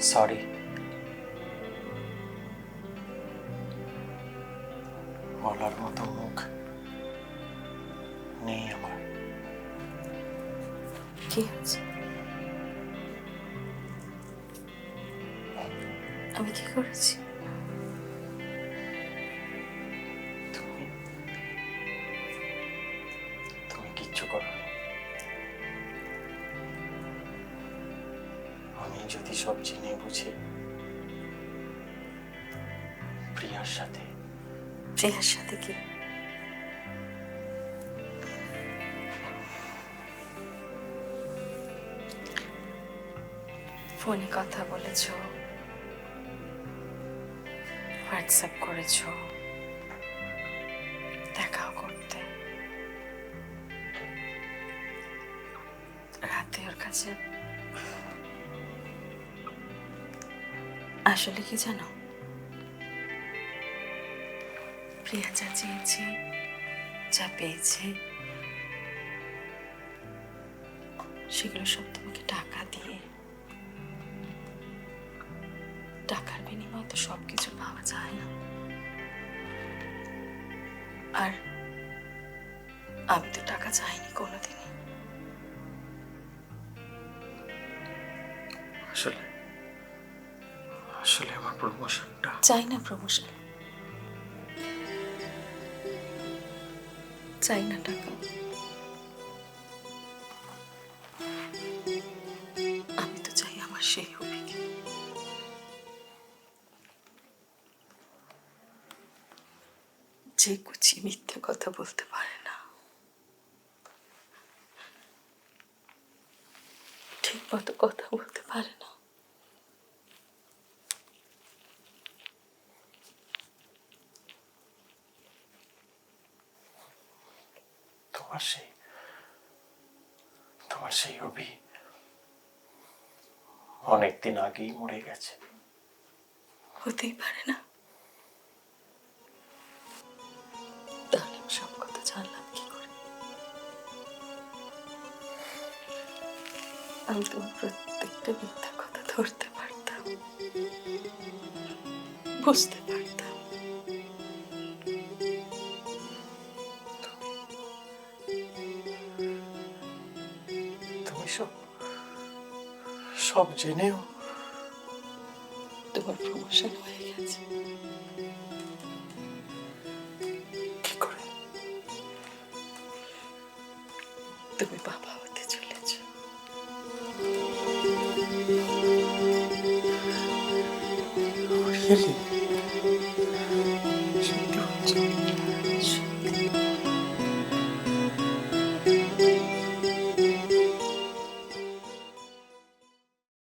Sorry বলার মতো মুখ নেই আমার। কি হয়েছে? আমি কি করেছি? তুমি তুমি কিচ্ছু করো আমি যদি সব জেনে বুঝে, প্রিয়ার সাথে। প্রিয়ার সাথে কি? ফোনে কথা বলেছ, হোয়াটসঅ্যাপ করেছ, দেখাও করতে। রাতে ওর কাছে আসলে কি জানো? প্রিয়া যা চেয়েছে, যা পেয়েছে, সেগুলো সব তোমাকে টাকা দিয়ে, টাকার বিনিময়ে তো সব কিছু পাওয়া যায় না। আর আমি তো টাকা চাইনি কোনোদিনই। আসলে আসলে আমার প্রমোশনটা চাই না প্রমোশন চাই না টাকা। আমি তো চাই আমার সেই হবিকে যে কুচি মিথ্যে কথা বলতে পারে না। ঠিক মতো কথা বলতে পারে না। তোমার সেই তোমার সেই অভি অনেকদিন আগেই মরে গেছে। হতেই পারে না। তাহলে সব কথা জানলাম, কি করে? আমি তোমার প্রত্যেকটা মিথ্যা কথা ধরতে পারতাম, বুঝতে পারতাম। তুমি সব সব জেনেও তোমার প্রমোশন হয়ে গেছে। কি করে? তুমি বাবা হতে চলেছ। Really?